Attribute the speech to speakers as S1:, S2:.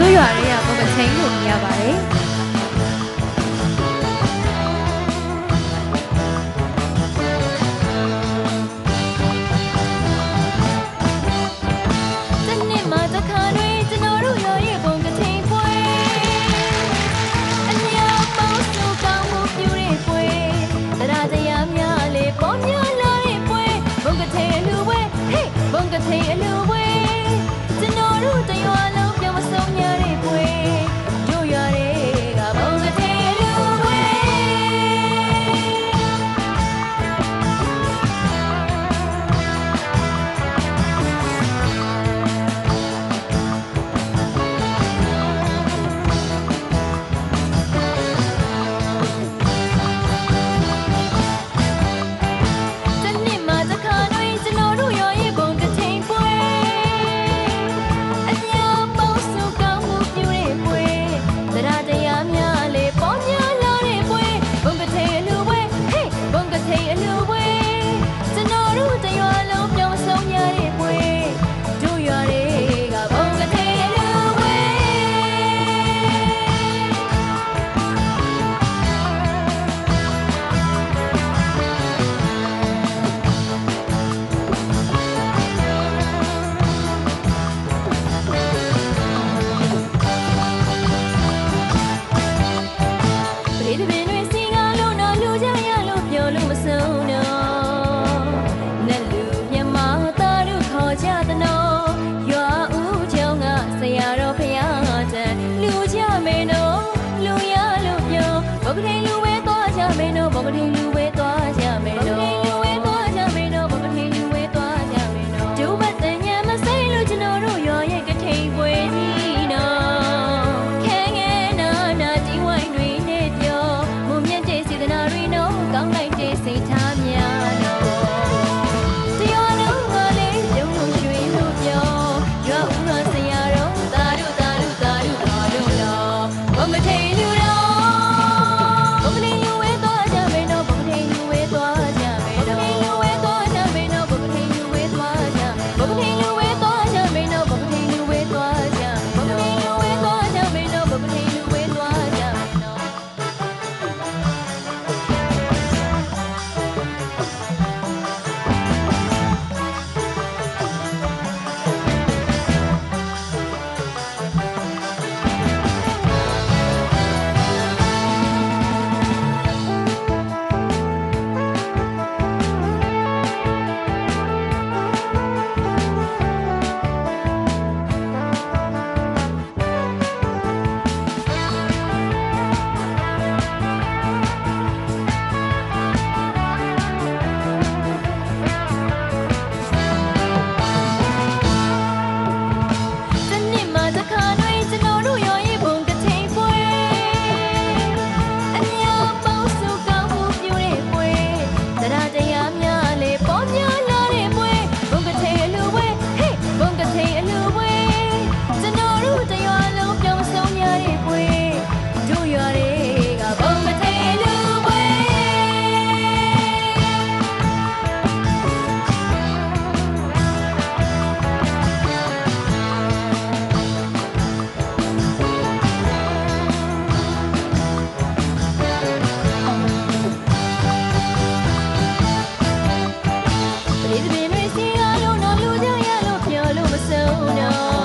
S1: တို့ရွာလေးကဘုံမချင်းလို့မြင်ရပါတယ်
S2: I may know. သပင်တွေစီကားလို့တော့လူကြရလို့ပြောလို့မဆုံးတော့